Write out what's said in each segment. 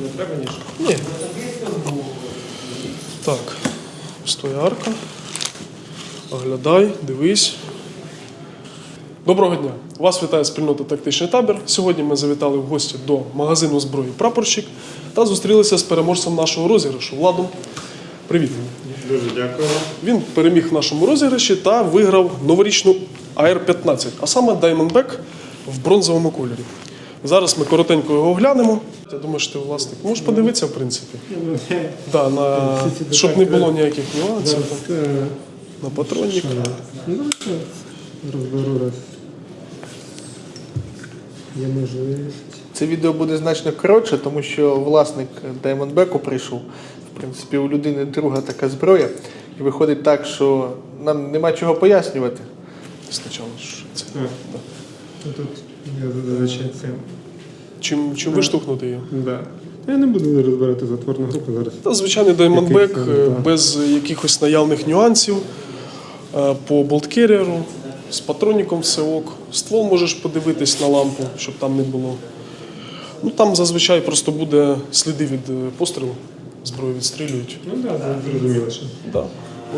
Не треба ніж. Ні. Так, стоярка. Оглядай, дивись. Доброго дня! Вас вітає спільнота Тактичний табір. Сьогодні ми завітали в гості до магазину зброї Прапорщик та зустрілися з переможцем нашого розіграшу Владом. Привіт! Дуже дякую. Він переміг в нашому розіграші та виграв новорічну AR-15, а саме Diamondback в бронзовому кольорі. Зараз ми коротенько його оглянемо. Я думаю, що ти власник. Можеш подивитися, в принципі. Да, на... Щоб не було ніяких нюансів. там. На патронник. Розберу раз. Є можливість. Це відео буде значно коротше, тому що власник Diamondback прийшов. В принципі, у людини друга така зброя. І виходить так, що нам нема чого пояснювати. Спочатку. що це. Тут я зазвичай це. Чим, чим виштовхнути її? Да. Я не буду розбирати затворну групу зараз. Та звичайний це, е, без якихось наявних нюансів е, по болткереру, з патроніком все ок. Ствол можеш подивитись на лампу, щоб там не було. Ну там зазвичай просто буде сліди від е, пострілу, зброю відстрілюють. Ну так, да, зрозуміло. Да.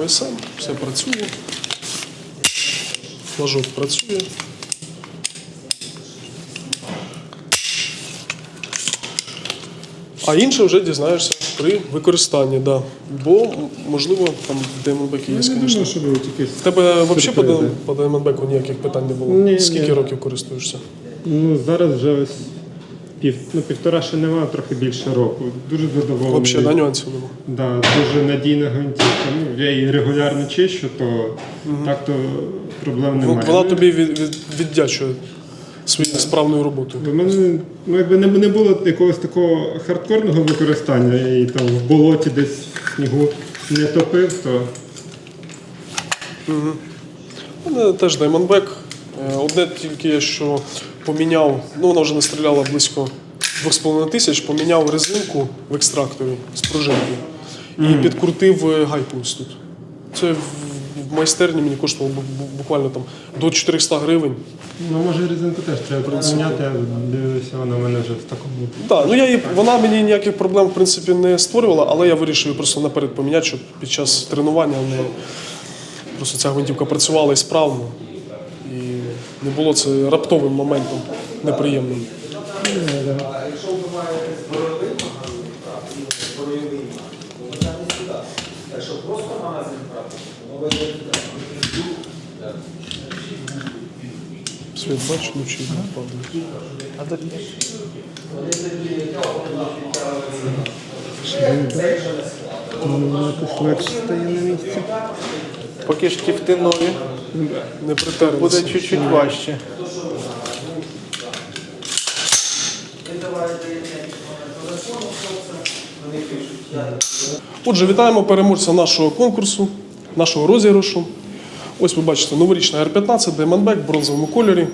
ОСМ, все працює. Флажок працює. А інше вже дізнаєшся при використанні, да. Бо, можливо, там Diamondback є, Я звісно. В тебе взагалі по, Сюрпризи. По Diamondback ніяких питань не було? Ні, Скільки ні. років користуєшся? Ну, зараз вже ось пів, ну, півтора ще немає, трохи більше року. Дуже задоволений. Взагалі, да, нюансів нема. Да, дуже надійна гвинтівка. Ну, я її регулярно чищу, то так то проблем немає. Вона Ну, тобі від, від, віддячує своєю справною роботою. У мене ну, якби не, не було якогось такого хардкорного використання, я її там в болоті десь в снігу не топив, то У мене теж Diamondback. Е, Одне тільки, що поміняв, ну вона вже не стріляла близько 2,5 тисяч, поміняв резинку в екстракторі з пружинки і підкрутив е, тут. Це в, майстерні мені коштувало бу- бу- буквально там до 400 гривень. ну, може резинку теж треба поміняти, я дивлюся, вона в мене вже в такому. Так, ну я її, вона мені ніяких проблем в принципі не створювала, але я вирішив її просто наперед поміняти, щоб під час тренування не просто ця гвинтівка працювала і справно. І не було це раптовим моментом неприємним. Світ бачиш, лучі падають. А так Ну, якось легше стає на місці. поки штифти нові, Не притерлися. буде чуть-чуть важче. Отже, вітаємо переможця нашого конкурсу, нашого розіграшу. Ось ви бачите новорічна R15, Diamondback в бронзовому кольорі.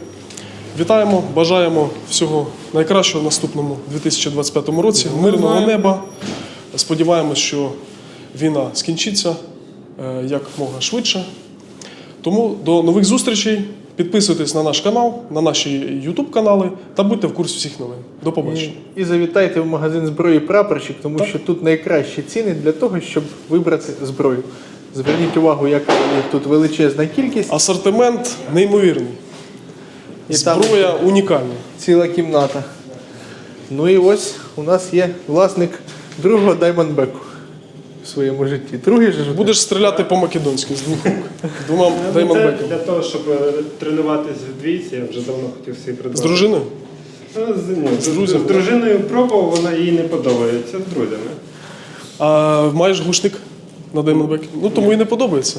Вітаємо, бажаємо всього найкращого в наступному 2025 році, мирного неба. Сподіваємось, що війна скінчиться е, як мога швидше. Тому до нових зустрічей. Підписуйтесь на наш канал, на наші YouTube канали та будьте в курсі всіх новин. До побачення. І, і завітайте в магазин зброї прапорщик, тому що тут найкращі ціни для того, щоб вибрати зброю. Зверніть увагу, яка їх тут величезна кількість. Асортимент неймовірний. І там- Зброя унікальна. ціла кімната. Ну і ось у нас є власник другого даймондбеку в своєму житті. Другий же. Будеш стріляти по-македонськи з двох рук. Двома Це даймонбеками. для того, щоб е, тренуватись в двійці, я вже давно хотів собі придбати. З дружиною? Ну, з, ні, з, друзями? з дружиною пробував, вона їй не подобається, з друзями. А маєш глушник на даймонбекі? Ну тому і не подобається.